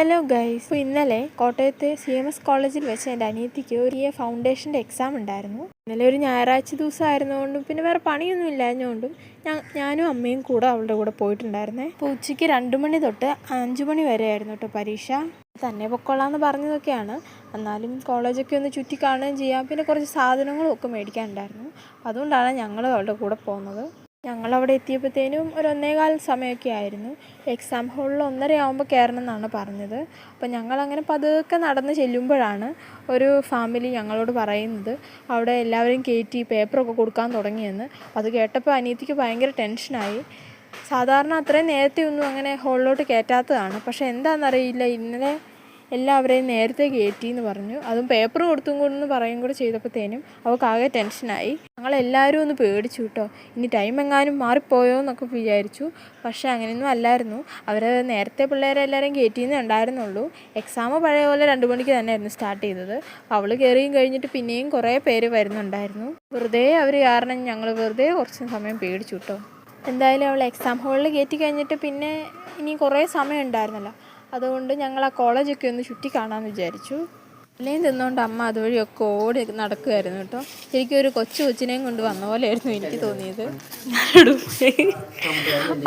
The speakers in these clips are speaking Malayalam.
ഹലോ ഗൈസ് ഇപ്പോൾ ഇന്നലെ കോട്ടയത്തെ സി എം എസ് കോളേജിൽ വെച്ച് എന്റെ അനിയത്തിക്ക് ഒരു ഫൗണ്ടേഷന്റെ എക്സാം ഉണ്ടായിരുന്നു. ഇന്നലെ ഒരു ഞായറാഴ്ച ദിവസം ആയിരുന്നുകൊണ്ടും പിന്നെ വേറെ പണിയൊന്നും ഇല്ലാഞ്ഞുകൊണ്ടും ഞാനും അമ്മയും കൂടെ അവളുടെ കൂടെ പോയിട്ടുണ്ടായിരുന്നേ. അപ്പോൾ ഉച്ചയ്ക്ക് രണ്ട് മണി തൊട്ട് അഞ്ച് മണി വരെ ആയിരുന്നു കേട്ടോ പരീക്ഷ. തന്നെ പൊക്കോളാന്ന് പറഞ്ഞതൊക്കെയാണ്. എന്നാലും കോളേജൊക്കെ ഒന്ന് ചുറ്റി കാണുകയും ചെയ്യാം. പിന്നെ കുറച്ച് സാധനങ്ങളും ഒക്കെ മേടിക്കാനുണ്ടായിരുന്നു. അതുകൊണ്ടാണ് ഞങ്ങൾ അവളുടെ കൂടെ പോകുന്നത്. ഞങ്ങളവിടെ എത്തിയപ്പോഴത്തേനും ഒരു ഒന്നേകാൽ സമയമൊക്കെ ആയിരുന്നു. എക്സാം ഹോളിൽ ഒന്നര ആകുമ്പോൾ കയറണം എന്നാണ് പറഞ്ഞത്. അപ്പോൾ ഞങ്ങളങ്ങനെ പതുക്കെ നടന്ന് ചെല്ലുമ്പോഴാണ് ഒരു ഫാമിലി ഞങ്ങളോട് പറയുന്നത്. അവിടെ എല്ലാവരെയും കയറ്റി പേപ്പറൊക്കെ കൊടുക്കാൻ തുടങ്ങിയെന്ന്. അത് കേട്ടപ്പോൾ അനിയത്തിക്ക് ഭയങ്കര ടെൻഷനായി സാധാരണ അത്രയും നേരത്തെ ഒന്നും അങ്ങനെ ഹോളിലോട്ട് കയറ്റാത്തതാണ് പക്ഷേ എന്താണെന്നറിയില്ല ഇന്നലെ എല്ലാവരെയും നേരത്തെ കയറ്റി എന്ന് പറഞ്ഞു. അതും പേപ്പർ കൊടുത്തും കൊണ്ടെന്ന് പറയും കൂടെ ചെയ്തപ്പോഴത്തേനും അവൾക്ക് ആകെ ടെൻഷനായി ഞങ്ങളെല്ലാവരും ഒന്ന് പേടിച്ചു കേട്ടോ ഇനി ടൈം എങ്ങാനും മാറിപ്പോയോ എന്നൊക്കെ വിചാരിച്ചു. പക്ഷേ അങ്ങനെയൊന്നും അല്ലായിരുന്നു. അവർ നേരത്തെ പിള്ളേരെല്ലാവരും കയറ്റി കയറ്റിയെന്നേ ഉണ്ടായിരുന്നുള്ളൂ. എക്സാം പഴയ പോലെ രണ്ട് മണിക്ക് തന്നെയായിരുന്നു സ്റ്റാർട്ട് ചെയ്തത്. അവൾ കയറിയും കഴിഞ്ഞിട്ട് പിന്നെയും കുറേ പേര് വരുന്നുണ്ടായിരുന്നു. വെറുതെ അവർ കാരണം ഞങ്ങൾ വെറുതെ കുറച്ച് സമയം പേടിച്ചു കേട്ടോ എന്തായാലും അവൾ എക്സാം ഹാളിൽ കയറ്റി കഴിഞ്ഞിട്ട് പിന്നെ ഇനി കുറേ സമയം ഉണ്ടായിരുന്നല്ലോ. അതുകൊണ്ട് ഞങ്ങൾ ആ കോളേജൊക്കെ ഒന്ന് ചുറ്റി കാണാമെന്ന് വിചാരിച്ചു. ഇലയും തിന്നുകൊണ്ട് അമ്മ അതുവഴിയൊക്കെ ഓടി നടക്കുമായിരുന്നു കേട്ടോ. ശരിക്കും ഒരു കൊച്ചു കൊച്ചിനെയും കൊണ്ട് വന്ന പോലെയായിരുന്നു എനിക്ക് തോന്നിയത്.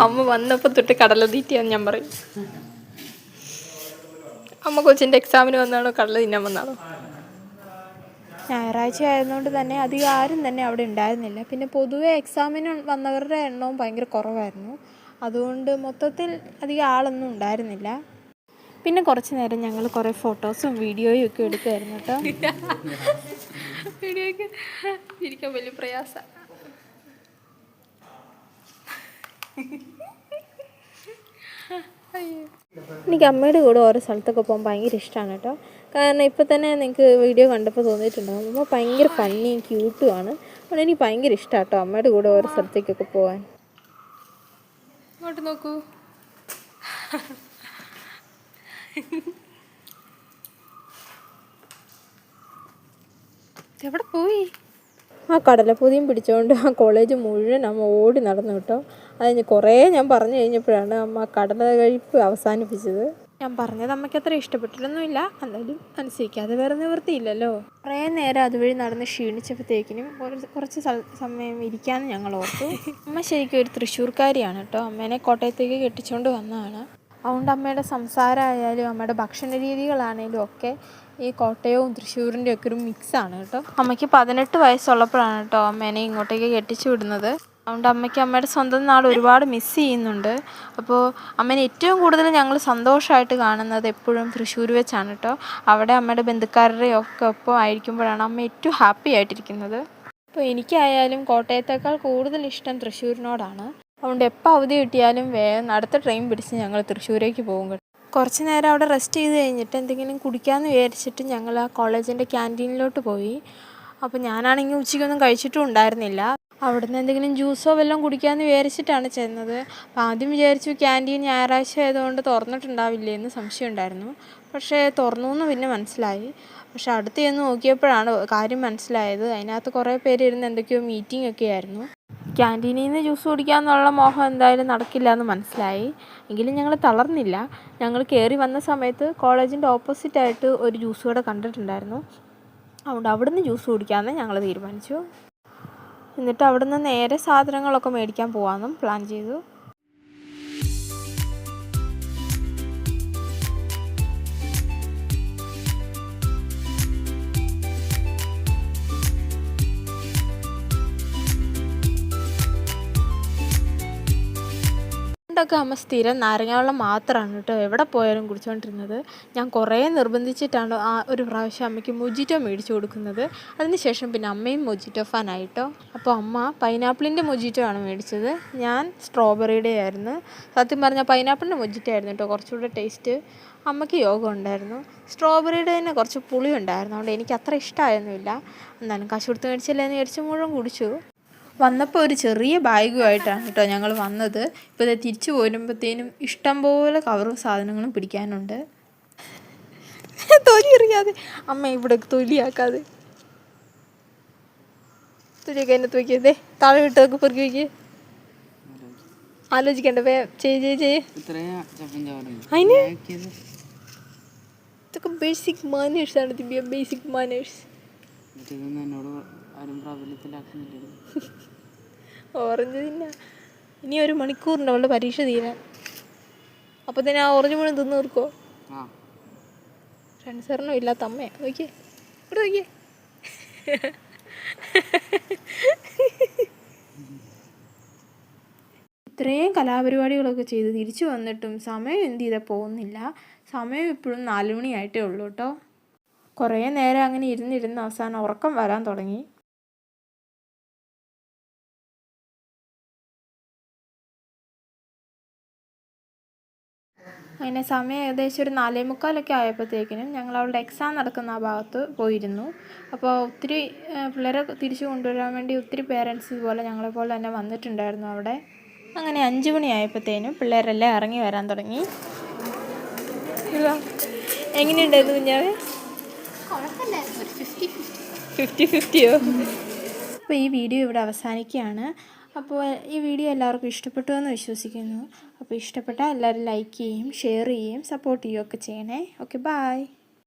അമ്മ വന്നപ്പോൾ തൊട്ട് കടല തീറ്റിയാന്ന് ഞാൻ പറയും. അമ്മ കൊച്ചിന്റെ എക്സാമിന് വന്നാണോ കടല തിന്നാൻ വന്നാണോ? ഞായറാഴ്ച ആയതുകൊണ്ട് തന്നെ അധികം ആരും തന്നെ അവിടെ ഉണ്ടായിരുന്നില്ല. പിന്നെ പൊതുവെ എക്സാമിന് വന്നവരുടെ എണ്ണവും ഭയങ്കര കുറവായിരുന്നു. അതുകൊണ്ട് മൊത്തത്തിൽ അധികം ആളൊന്നും ഉണ്ടായിരുന്നില്ല. പിന്നെ കുറച്ച് നേരം ഞങ്ങൾ കുറേ ഫോട്ടോസും വീഡിയോയും ഒക്കെ എടുക്കുമായിരുന്നു കേട്ടോ. വീഡിയോയ്ക്ക് ഇരിക്കാൻ വലിയ പ്രയാസ. എനിക്ക് അമ്മയുടെ കൂടെ ഓരോ സ്ഥലത്തൊക്കെ പോകാൻ ഭയങ്കര ഇഷ്ടമാണ് കേട്ടോ. കാരണം ഇപ്പം തന്നെ നിങ്ങൾക്ക് വീഡിയോ കണ്ടപ്പോൾ തോന്നിയിട്ടുണ്ടോ അമ്മ ഭയങ്കര ഫണ്ണിയും ക്യൂട്ടുമാണ് അതുകൊണ്ട് എനിക്ക് ഭയങ്കര ഇഷ്ടമാണ് കേട്ടോ അമ്മയുടെ കൂടെ ഓരോ സ്ഥലത്തേക്കൊക്കെ പോകാൻ. ഇങ്ങോട്ട് നോക്കൂ. എവിടെ പോയി? ആ കടലപ്പൊതിയും പിടിച്ചുകൊണ്ട് ആ കോളേജ് മുഴുവൻ അമ്മ ഓടി നടന്നു കേട്ടോ. അത് കുറേ ഞാൻ പറഞ്ഞു കഴിഞ്ഞപ്പോഴാണ് അമ്മ ആ കടല കഴിപ്പ് അവസാനിപ്പിച്ചത്. ഞാൻ പറഞ്ഞത് അമ്മയ്ക്ക് അത്ര ഇഷ്ടപ്പെട്ടിട്ടൊന്നുമില്ല. എന്നാലും അനുസരിക്കാതെ വേറെ നിവൃത്തിയില്ലല്ലോ. കുറേ നേരം അതുവഴി നടന്ന് ക്ഷീണിച്ചപ്പോഴത്തേക്കിനും കുറച്ച് കുറച്ച് സമയം ഇരിക്കാമെന്ന് ഞങ്ങൾ ഓർത്തു. അമ്മ ശരിക്കും ഒരു തൃശ്ശൂർക്കാരിയാണ് കേട്ടോ. അമ്മേനെ കോട്ടയത്തേക്ക് കെട്ടിച്ചുകൊണ്ട് വന്നതാണ്. അതുകൊണ്ട് അമ്മയുടെ സംസാരമായാലും അമ്മയുടെ ഭക്ഷണ രീതികളാണേലും ഒക്കെ ഈ കോട്ടയവും തൃശ്ശൂരിന്റെ ഒക്കെ ഒരു മിക്സാണ് കേട്ടോ. അമ്മയ്ക്ക് പതിനെട്ട് വയസ്സുള്ളപ്പോഴാണ് കേട്ടോ അമ്മേനെ ഇങ്ങോട്ടേക്ക് കെട്ടിച്ചു വിടുന്നത്. അതുകൊണ്ട് അമ്മയ്ക്ക് അമ്മയുടെ സ്വന്തം നാട് ഒരുപാട് മിസ് ചെയ്യുന്നുണ്ട്. അപ്പോൾ അമ്മേനെ ഏറ്റവും കൂടുതൽ ഞങ്ങൾ സന്തോഷമായിട്ട് കാണുന്നത് എപ്പോഴും തൃശ്ശൂർ വെച്ചാണ് കേട്ടോ. അവിടെ അമ്മയുടെ ബന്ധുക്കാരുടെ ഒക്കെ ഒപ്പം ആയിരിക്കുമ്പോഴാണ് അമ്മ ഏറ്റവും ഹാപ്പി ആയിട്ടിരിക്കുന്നത്. അപ്പോൾ എനിക്കായാലും കോട്ടയത്തേക്കാൾ കൂടുതൽ ഇഷ്ടം തൃശ്ശൂരിനോടാണ്. അതുകൊണ്ട് എപ്പോൾ അവധി കിട്ടിയാലും വേഗം അടുത്ത ട്രെയിൻ പിടിച്ച് ഞങ്ങൾ തൃശ്ശൂരേക്ക് പോകും കുറച്ച് നേരം അവിടെ റെസ്റ്റ് ചെയ്ത് കഴിഞ്ഞിട്ട് എന്തെങ്കിലും കുടിക്കാമെന്ന് വിചാരിച്ചിട്ട് ഞങ്ങൾ ആ കോളേജിന്റെ ക്യാന്റീനിലോട്ട് പോയി. അപ്പോൾ ഞാനാണെങ്കിൽ ഉച്ചയ്ക്കൊന്നും കഴിച്ചിട്ടും ഉണ്ടായിരുന്നില്ല. അവിടുന്ന് എന്തെങ്കിലും ജ്യൂസോ വല്ലതും കുടിക്കാമെന്ന് വിചാരിച്ചിട്ടാണ് ചെന്നത്. അപ്പോൾ ആദ്യം വിചാരിച്ചു ക്യാന്റീൻ ഞായറാഴ്ച ആയതുകൊണ്ട് തുറന്നിട്ടുണ്ടാവില്ലേ എന്ന് സംശയം ഉണ്ടായിരുന്നു. പക്ഷേ തുറന്നു എന്ന് പിന്നെ മനസ്സിലായി. പക്ഷെ അടുത്ത് ചെന്ന് നോക്കിയപ്പോഴാണ് കാര്യം മനസ്സിലായത്. അതിനകത്ത് കുറേ പേര് ഇരുന്ന് എന്തൊക്കെയോ മീറ്റിംഗ് ഒക്കെ ആയിരുന്നു. ക്യാന്റീനിൽ നിന്ന് ജ്യൂസ് കുടിക്കാമെന്നുള്ള മോഹം എന്തായാലും നടക്കില്ല എന്ന് മനസ്സിലായി. എങ്കിലും ഞങ്ങൾ തളർന്നില്ല. ഞങ്ങൾ കയറി വന്ന സമയത്ത് കോളേജിന്റെ ഓപ്പോസിറ്റായിട്ട് ഒരു ജ്യൂസ് കട കണ്ടിട്ടുണ്ടായിരുന്നു. അതുകൊണ്ട് അവിടുന്ന് ജ്യൂസ് കുടിക്കാമെന്ന് ഞങ്ങൾ തീരുമാനിച്ചു. എന്നിട്ട് അവിടുന്ന് നേരെ സാധനങ്ങളൊക്കെ മേടിക്കാൻ പോകാമെന്നും പ്ലാൻ ചെയ്തു. പണ്ടൊക്കെ അമ്മ സ്ഥിരം നാരങ്ങാവെള്ളം മാത്രമാണ് കേട്ടോ എവിടെ പോയാലും കുടിച്ചുകൊണ്ടിരുന്നത് ഞാൻ കുറേ നിർബന്ധിച്ചിട്ടാണ് ആ ഒരു പ്രാവശ്യം അമ്മയ്ക്ക് മൊജിറ്റോ മേടിച്ചു കൊടുക്കുന്നത്. അതിനുശേഷം പിന്നെ അമ്മയും മൊജിറ്റോ ഫാനായിട്ടോ അപ്പോൾ അമ്മ പൈനാപ്പിളിന്റെ മൊജിറ്റോ ആണ് മേടിച്ചത്. ഞാൻ സ്ട്രോബെറിയുടെ ആയിരുന്നു. സത്യം പറഞ്ഞാൽ പൈനാപ്പിളിന്റെ മൊജിറ്റോ ആയിരുന്നു കേട്ടോ കുറച്ചുകൂടെ ടേസ്റ്റ് അമ്മയ്ക്ക് യോഗം ഉണ്ടായിരുന്നു. സ്ട്രോബെറിയുടെ തന്നെ കുറച്ച് പുളി ഉണ്ടായിരുന്നു അതുകൊണ്ട് എനിക്ക് അത്ര ഇഷ്ടമായൊന്നുമില്ല എന്നാലും കാശ് കൊടുത്ത് മേടിച്ചല്ലേ എന്ന് മേടിച്ച് മുഴുവൻ കുടിച്ചു. വന്നപ്പോൾ ഒരു ചെറിയ ബാഗുമായിട്ടാണ് കേട്ടോ ഞങ്ങൾ വന്നത്. ഇപ്പോൾ ഇത് തിരിച്ചു പോരുമ്പോഴത്തേനും ഇഷ്ടംപോലെ കവറും സാധനങ്ങളും പിടിക്കാനുണ്ട്. തൊലി അറിയാതെ അമ്മ ഇവിടെ തൊലിയാക്കാതെ. തൊലിയൊക്കെ എന്നെ തൂക്കിയതേ താഴെ വിട്ടതൊക്കെ പെറുക്കി വയ്ക്കേ ആലോചിക്കണ്ട വേ ഇത്രയും ചപ്പും ചവറും അതിന് ഇതൊക്കെ ബേസിക് മാനേഴ്സ് ആണ് ദിവ്യ. ബേസിക് മാനേഴ്സ് എന്നോട് ആരും പ്രാബല്യത്തിലാക്കുന്നില്ലല്ലോ. ഓറഞ്ച് തിന്നാ. ഇനി ഒരു മണിക്കൂറുണ്ട് അവളുടെ പരീക്ഷ തീരാൻ. അപ്പോൾ തന്നെ ആ ഓറഞ്ച് മുഴുവൻ തിന്നു തീർക്കോ? ആ. ഫ്രണ്ട്സറിനും ഇല്ലാത്ത അമ്മയാ. നോക്കിയേ. ഇവിടെ നോക്കിയേ. ഇത്രയും കലാപരിപാടികളൊക്കെ ചെയ്ത് തിരിച്ചു വന്നിട്ടും സമയം എന്ത് ചെയ്താൽ പോകുന്നില്ല. സമയം ഇപ്പോഴും നാലുമണിയായിട്ടേ ഉള്ളൂ കേട്ടോ. കുറേ നേരം അങ്ങനെ ഇരുന്നിരുന്ന് അവസാനം ഉറക്കം വരാൻ തുടങ്ങി. അങ്ങനെ സമയം ഏകദേശം ഒരു നാലേ മുക്കാലൊക്കെ ആയപ്പോഴത്തേക്കിനും ഞങ്ങൾ അവളുടെ എക്സാം നടക്കുന്ന ആ ഭാഗത്ത് പോയിരുന്നു. അപ്പോൾ ഒത്തിരി പിള്ളേരെ തിരിച്ചു കൊണ്ടുവരാൻ വേണ്ടി ഒത്തിരി പേരൻസ് ഇതുപോലെ ഞങ്ങളെപ്പോലെ തന്നെ വന്നിട്ടുണ്ടായിരുന്നു അവിടെ. അങ്ങനെ അഞ്ച് മണി ആയപ്പോഴത്തേനും പിള്ളേരെല്ലാം ഇറങ്ങി വരാൻ തുടങ്ങി. എങ്ങനെയുണ്ട് എങ്ങനെയുണ്ടായിരുന്നു കുഞ്ഞാവേ? ഫിഫ്റ്റി ഫിഫ്റ്റിയോ അപ്പോൾ ഈ വീഡിയോ ഇവിടെ അവസാനിക്കുകയാണ്. അപ്പോൾ ഈ വീഡിയോ എല്ലാവർക്കും ഇഷ്ടപ്പെട്ടു എന്ന് വിശ്വസിക്കുന്നു. അപ്പോൾ ഇഷ്ടപ്പെട്ടാൽ എല്ലാവരും ലൈക്ക് ചെയ്യുകയും ഷെയർ ചെയ്യുകയും സപ്പോർട്ട് ചെയ്യുകയും ഒക്കെ ചെയ്യണേ. Okay bye